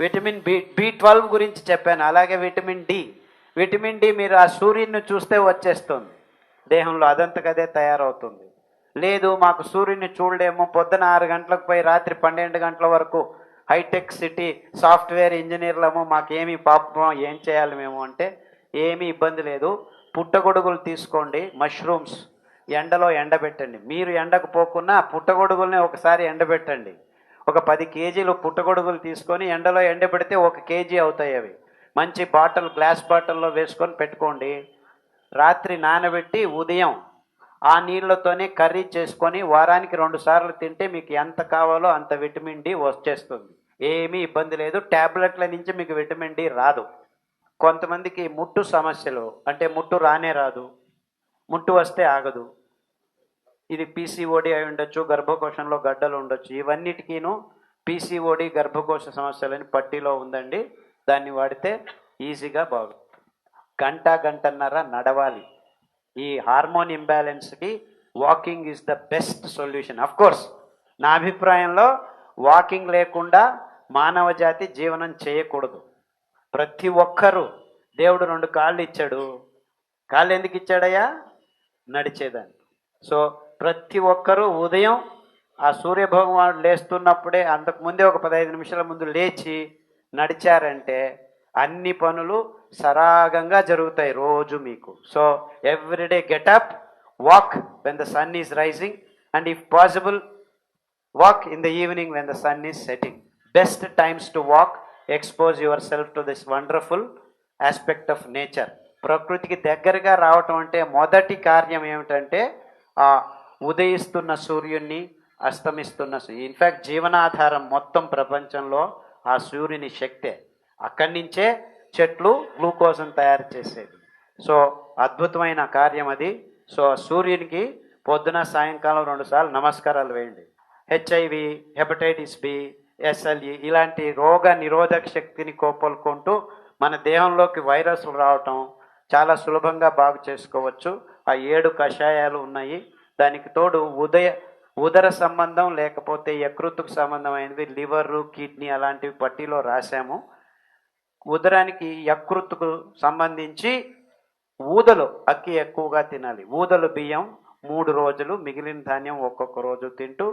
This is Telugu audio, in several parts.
విటమిన్ బి బి ట్వెల్వ్ గురించి చెప్పాను. అలాగే విటమిన్ డి. విటమిన్ డి మీరు ఆ సూర్యుడిని చూస్తే వచ్చేస్తుంది. దేహంలో అదంతకదే తయారవుతుంది. లేదు మాకు సూర్యుని చూడలేము. పొద్దున ఆరు గంటలకు పోయి రాత్రి పన్నెండు గంటల వరకు హైటెక్ సిటీ సాఫ్ట్వేర్ ఇంజనీర్లము. మాకేమీ పాపం ఏం చేయాలి మేము అంటే ఏమీ ఇబ్బంది లేదు. పుట్టగొడుగులు తీసుకోండి. మష్రూమ్స్ ఎండలో ఎండబెట్టండి. మీరు ఎండకు పోకున్నా పుట్టగొడుగుల్ని ఒకసారి ఎండబెట్టండి. ఒక పది కేజీలు పుట్టగొడుగులు తీసుకొని ఎండలో ఎండబెడితే ఒక కేజీ అవుతాయి అవి. మంచి బాటిల్ గ్లాస్ బాటిల్లో వేసుకొని పెట్టుకోండి. రాత్రి నానబెట్టి ఉదయం ఆ నీళ్ళతోనే కర్రీ చేసుకొని వారానికి రెండు సార్లు తింటే మీకు ఎంత కావాలో అంత విటమిన్ డి వచ్చేస్తుంది. ఏమీ ఇబ్బంది లేదు. ట్యాబ్లెట్ల నుంచి మీకు విటమిన్ డి రాదు. కొంతమందికి ముట్టు సమస్యలు అంటే ముట్టు రానే రాదు. ముట్టు వస్తే ఆగదు. ఇది పీసీఓడి అయి ఉండొచ్చు గర్భకోశంలో గడ్డలు ఉండొచ్చు. ఇవన్నిటికీను పీసీఓడి గర్భకోశ సమస్యలని పట్టీలో ఉందండి. దాన్ని వాడితే ఈజీగా బాగు గంట గంటన్నర నడవాలి. ఈ hormone ఇంబ్యాలెన్స్కి walking is the best solution. Of course నా అభిప్రాయంలో వాకింగ్ లేకుండా మానవ జాతి జీవనం చేయకూడదు. ప్రతి ఒక్కరూ దేవుడు రెండు కాళ్ళు ఇచ్చాడు. కాళ్ళు ఎందుకు ఇచ్చాడయ్యా? నడిచేదాన్ని. సో ప్రతి ఒక్కరూ ఉదయం ఆ సూర్యభగవానుడు లేస్తున్నప్పుడే అంతకుముందే ఒక పదహైదు నిమిషాల ముందు లేచి నడిచారంటే అన్ని పనులు సరాగంగా జరుగుతాయి రోజు మీకు. So everyday get up walk when the sun is rising and if possible walk in the evening when the sun is setting best times to walk expose your self to this wonderful aspect of nature ప్రకృతికి దగ్గరగా రావటం అంటే మొదటి కార్యం ఏమిటంటే ఉదయిస్తున్న సూర్యుడిని అస్తమిస్తున్న ఇన్ఫ్యాక్ట్ జీవనాధారం మొత్తం ప్రపంచంలో ఆ సూర్యుని శక్తే. అక్కడి నుంచే చెట్లు గ్లూకోజ్ని తయారు చేసేది. సో అద్భుతమైన కార్యం అది. సో సూర్యునికి పొద్దున సాయంకాలం రెండుసార్లు నమస్కారాలు వేయండి. హెచ్ఐవి హెపటైటిస్ బి ఎస్ఎల్ఈ ఇలాంటి రోగ నిరోధక శక్తిని కోపలుకుంటూ మన దేహంలోకి వైరస్లు రావటం చాలా సులభంగా బాగు చేసుకోవచ్చు. ఆ ఏడు కషాయాలు ఉన్నాయి. దానికి తోడు ఉదయ ఉదర సంబంధం లేకపోతే యకృత్తుకు సంబంధమైనవి లివరు కిడ్నీ అలాంటివి పట్టీలో రాశాము. ఉదరానికి యకృత్తుకు సంబంధించి ఊదలు అక్కి ఎక్కువగా తినాలి. ఊదలు బియ్యం మూడు రోజులు మిగిలిన ధాన్యం ఒక్కొక్క రోజు తింటూ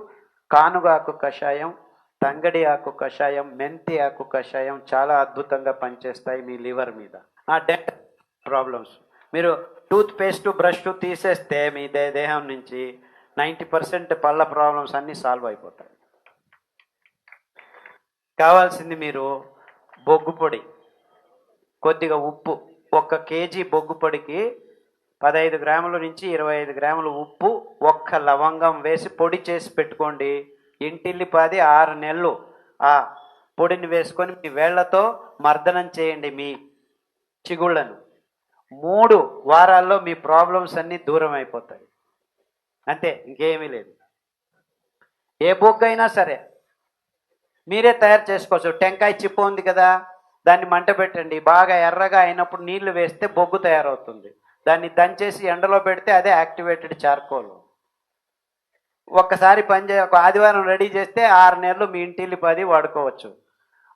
కానుగాకు కషాయం తంగడి ఆకు కషాయం మెంతి ఆకు కషాయం చాలా అద్భుతంగా పనిచేస్తాయి మీ లివర్ మీద. ఆ డెట్ ప్రాబ్లమ్స్ మీరు టూత్ పేస్ట్ బ్రష్ తీసేస్తే మీ దే దేహం నుంచి నైంటీ పర్సెంట్ పళ్ళ ప్రాబ్లమ్స్ అన్నీ సాల్వ్ అయిపోతాయి. కావాల్సింది మీరు బొగ్గు పొడి కొద్దిగా ఉప్పు. ఒక్క కేజీ బొగ్గు పొడికి పదహైదు గ్రాముల నుంచి ఇరవై ఐదు గ్రాముల ఉప్పు ఒక్క లవంగం వేసి పొడి చేసి పెట్టుకోండి. ఇంటిల్లిపాది ఆరు నెలలు ఆ పొడిని వేసుకొని మీ వేళ్ళతో మర్దనం చేయండి మీ చిగుళ్ళను. మూడు వారాల్లో మీ ప్రాబ్లమ్స్ అన్నీ దూరం అయిపోతాయి. అంతే ఇంకేమీ లేదు. ఏ బొగ్గు అయినా సరే మీరే తయారు చేసుకోవచ్చు. టెంకాయ చిప్ప ఉంది కదా దాన్ని మంట పెట్టండి. బాగా ఎర్రగా అయినప్పుడు నీళ్ళు వేస్తే బొగ్గు తయారవుతుంది. దాన్ని దంచేసి ఎండలో పెడితే అదే యాక్టివేటెడ్ చార్కోల్. ఒక్కసారి పనిచే ఒక ఆదివారం రెడీ చేస్తే ఆరు నెలలు మీ ఇంటిల్లి పది వాడుకోవచ్చు.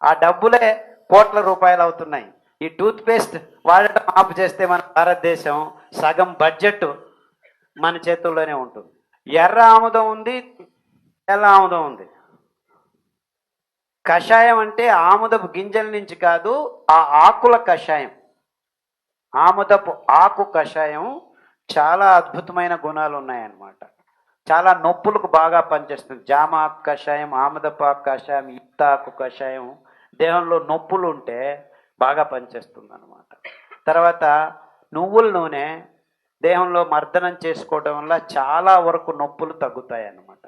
ఆ డబ్బులే కోట్ల రూపాయలు అవుతున్నాయి. ఈ టూత్ పేస్ట్ వాడటం ఆపు చేస్తే మన భారతదేశం సగం బడ్జెట్ మన చేతుల్లోనే ఉంటుంది. ఎర్ర ఆముదం ఉంది తెల్ల ఆముదం ఉంది. కషాయం అంటే ఆముదపు గింజల నుంచి కాదు ఆ ఆకుల కషాయం. ఆముదపు ఆకు కషాయం చాలా అద్భుతమైన గుణాలు ఉన్నాయన్నమాట. చాలా నొప్పులకు బాగా పనిచేస్తుంది. జామ ఆకు కషాయం ఆముదపు ఆకు కషాయం ఇత్త ఆకు కషాయం దేహంలో నొప్పులు ఉంటే బాగా పనిచేస్తుంది అనమాట తర్వాత నువ్వుల నూనె దేహంలో మర్దనం చేసుకోవడం వల్ల చాలా వరకు నొప్పులు తగ్గుతాయి అన్నమాట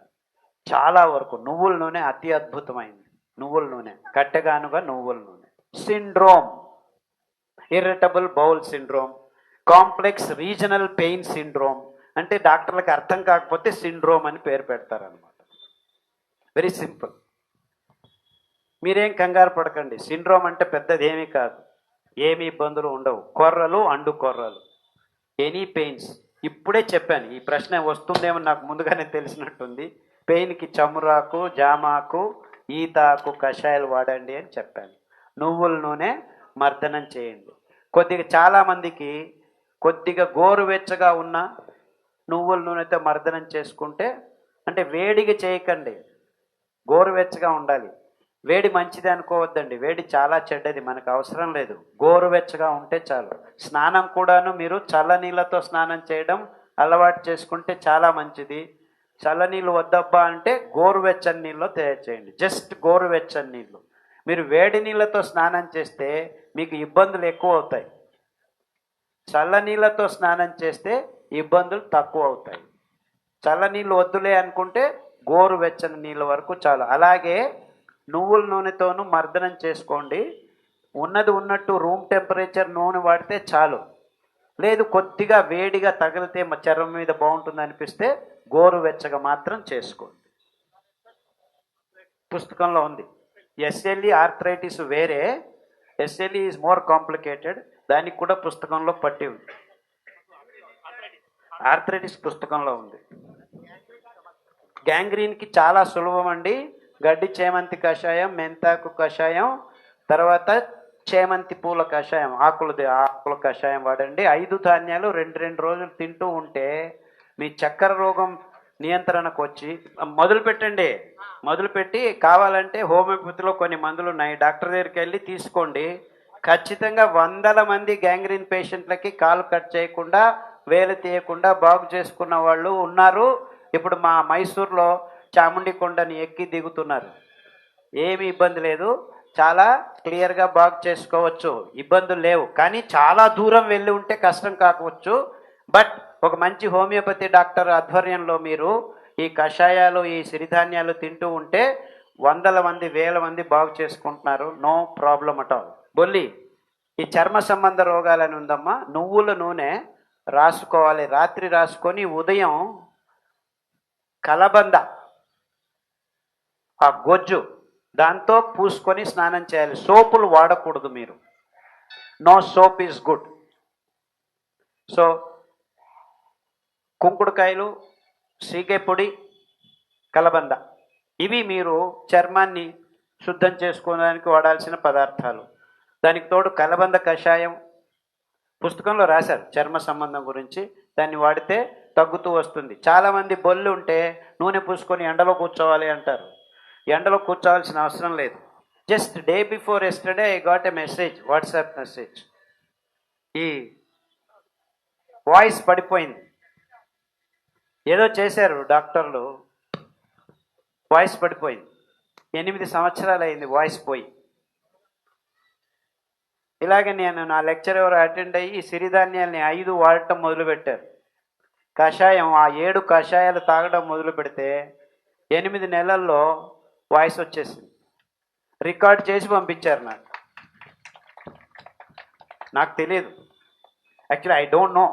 చాలా వరకు నువ్వుల నూనె అతి అద్భుతమైంది. నువ్వుల నూనె కట్టెగానుగా నువ్వుల నూనె. Syndrome irritable bowel syndrome complex regional pain syndrome అంటే డాక్టర్లకు అర్థం కాకపోతే సిండ్రోమ్ అని పేరు పెడతారనమాట వెరీ సింపుల్. మీరేం కంగారు పడకండి. సిండ్రోమ్ అంటే పెద్దది ఏమీ కాదు. ఏమీ ఇబ్బందులు ఉండవు. కొర్రలు అండు కొర్రలు. Any pains. ఇప్పుడే చెప్పాను. ఈ ప్రశ్న వస్తుందేమో నాకు ముందుగానే తెలిసినట్టుంది. పెయిన్కి చమురాకు జామాకు ఈతాకు కషాయాలు వాడండి అని చెప్పాను. నువ్వుల నూనె మర్దనం చేయండి. కొద్దిగా చాలామందికి కొద్దిగా గోరువెచ్చగా ఉన్న నువ్వుల నూనెతో మర్దనం చేసుకుంటే అంటే వేడిగా చేయకండి. గోరువెచ్చగా ఉండాలి. వేడి మంచిది అనుకోవద్దండి. వేడి చాలా చెడ్డది మనకు అవసరం లేదు. గోరువెచ్చగా ఉంటే చాలు. స్నానం కూడాను మీరు చల్ల నీళ్ళతో స్నానం చేయడం అలవాటు చేసుకుంటే చాలా మంచిది. చల్ల నీళ్ళు వద్దబ్బా అంటే గోరువెచ్చని నీళ్ళు తయారు చేయండి. జస్ట్ గోరువెచ్చని నీళ్ళు. మీరు వేడి నీళ్ళతో స్నానం చేస్తే మీకు ఇబ్బందులు ఎక్కువ అవుతాయి. చల్ల నీళ్ళతో స్నానం చేస్తే ఇబ్బందులు తక్కువ అవుతాయి. చల్ల నీళ్ళు వద్దులే అనుకుంటే గోరువెచ్చని నీళ్ళ వరకు చాలు. అలాగే నువ్వుల నూనెతోనూ మర్దనం చేసుకోండి. ఉన్నది ఉన్నట్టు రూమ్ టెంపరేచర్ నూనె వాడితే చాలు. లేదు కొద్దిగా వేడిగా తగిలితే మా చర్మం మీద బాగుంటుంది అనిపిస్తే గోరు వెచ్చగా మాత్రం చేసుకోండి. పుస్తకంలో ఉంది. ఎస్ఎల్ఈ ఆర్థరైటిస్ వేరే. SLE is more complicated. దానికి కూడా పుస్తకంలో పట్టి ఉంది. ఆర్థరైటిస్ పుస్తకంలో ఉంది. గ్యాంగ్రీన్కి చాలా సులభం అండి గడ్డి చేమంతి కషాయం మెంతాకు కషాయం తర్వాత చేమంతి పూల కషాయం ఆకులది ఆకుల కషాయం వాడండి. ఐదు ధాన్యాలు రెండు రెండు రోజులు తింటూ ఉంటే మీ చక్కెర రోగం నియంత్రణకు వచ్చి మొదలు పెట్టండి. మొదలుపెట్టి కావాలంటే హోమియోపతిలో కొన్ని మందులు ఉన్నాయి. డాక్టర్ దగ్గరికి వెళ్ళి తీసుకోండి. ఖచ్చితంగా వందల మంది గ్యాంగ్రీన్ పేషెంట్లకి కాలు కట్ చేయకుండా వేలు తీయకుండా బాగు చేసుకున్న వాళ్ళు ఉన్నారు. ఇప్పుడు మా మైసూర్లో చాముండి కొండని ఎక్కి దిగుతున్నారు. ఏమి ఇబ్బంది లేదు. చాలా క్లియర్గా బాగు చేసుకోవచ్చు. ఇబ్బందులు లేవు. కానీ చాలా దూరం వెళ్ళి ఉంటే కష్టం కాకపోవచ్చు. బట్ ఒక మంచి హోమియోపతి డాక్టర్ ఆధ్వర్యంలో మీరు ఈ కషాయాలు ఈ సిరిధాన్యాలు తింటూ ఉంటే వందల మంది వేల మంది బాగు చేసుకుంటున్నారు. నో ప్రాబ్లం అట్ ఆల్ బొల్లి ఈ చర్మ సంబంధ రోగాలని ఉందమ్మా. నువ్వుల నూనె రాసుకోవాలి. రాత్రి రాసుకొని ఉదయం కలబంద ఆ గొజ్జు దాంతో పూసుకొని స్నానం చేయాలి. సోపులు వాడకూడదు మీరు. No soap is good. So కుంకుడుకాయలు సీగే పొడి కలబంద. ఇవి మీరు చర్మాన్ని శుద్ధం చేసుకోవడానికి వాడాల్సిన పదార్థాలు. దానికి తోడు కలబంద కషాయం పుస్తకంలో రాశారు చర్మ సంబంధం గురించి. దాన్ని వాడితే తగ్గుతూ వస్తుంది. చాలామంది బొల్లు ఉంటే నూనె పూసుకొని ఎండలో కూర్చోవాలి అంటారు. ఎండలో కూర్చోవాల్సిన అవసరం లేదు. Just day before yesterday I got a message WhatsApp message ఈ వాయిస్ పడిపోయింది. ఏదో చేశారు డాక్టర్లు. వాయిస్ పడిపోయింది. ఎనిమిది సంవత్సరాలు అయింది వాయిస్ పోయి. ఇలాగే నేను నా లెక్చర్ ఎవరు అటెండ్ అయ్యి ఈ సిరిధాన్యాల్ని ఐదు వాడటం మొదలుపెట్టారు. కషాయం ఆ ఏడు కషాయాలు తాగడం మొదలు పెడితే ఎనిమిది నెలల్లో వాయిస్ వచ్చేసింది. రికార్డ్ చేసి పంపించారు నాకు. నాకు తెలియదు actually I don't know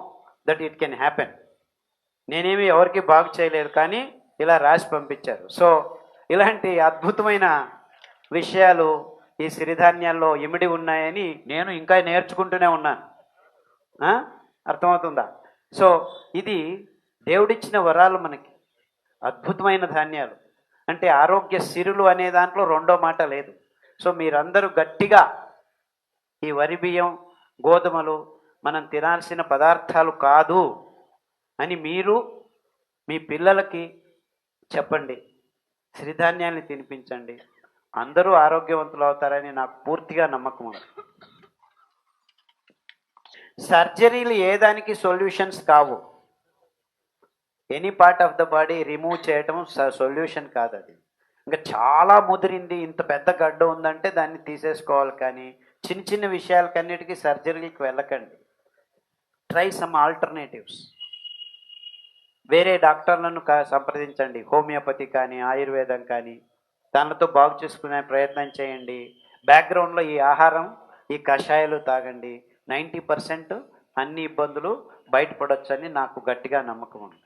that it can happen నేనేమి ఎవరికి బాగు చేయలేదు కానీ ఇలా రాసి పంపించారు. సో ఇలాంటి అద్భుతమైన విషయాలు ఈ సిరిధాన్యాల్లో ఇమిడి ఉన్నాయని నేను ఇంకా నేర్చుకుంటూనే ఉన్నాను. అర్థమవుతుందా? సో ఇది దేవుడిచ్చిన వరాలు మనకి. అద్భుతమైన ధాన్యాలు. అంటే ఆరోగ్య సిరులు అనే దాంట్లో రెండో మాట లేదు. సో మీరందరూ గట్టిగా ఈ వరి బియ్యం గోధుమలు మనం తినాల్సిన పదార్థాలు కాదు అని మీరు మీ పిల్లలకి చెప్పండి. సిరిధాన్యాన్ని తినిపించండి. అందరూ ఆరోగ్యవంతులు అవుతారని నాకు పూర్తిగా నమ్మకం ఉంది. సర్జరీలు ఏ దానికి సొల్యూషన్స్ కావు. Any part of the body remove చేయటం సొల్యూషన్ కాదు అది ఇంకా చాలా ముదిరింది ఇంత పెద్ద గడ్డ ఉందంటే దాన్ని తీసేసుకోవాలి కానీ చిన్న చిన్న విషయాలకన్నిటికీ సర్జరీకి వెళ్ళకండి. ట్రై సమ్ ఆల్టర్నేటివ్స్ వేరే డాక్టర్లను కా- సంప్రదించండి. హోమియోపతి కానీ ఆయుర్వేదం కానీ దానితో బాగు చేసుకునే ప్రయత్నం చేయండి. బ్యాక్గ్రౌండ్లో ఈ ఆహారం ఈ కషాయాలు తాగండి. నైంటీ పర్సెంట్ అన్ని ఇబ్బందులు బయటపడొచ్చని నాకు గట్టిగా నమ్మకం ఉంది.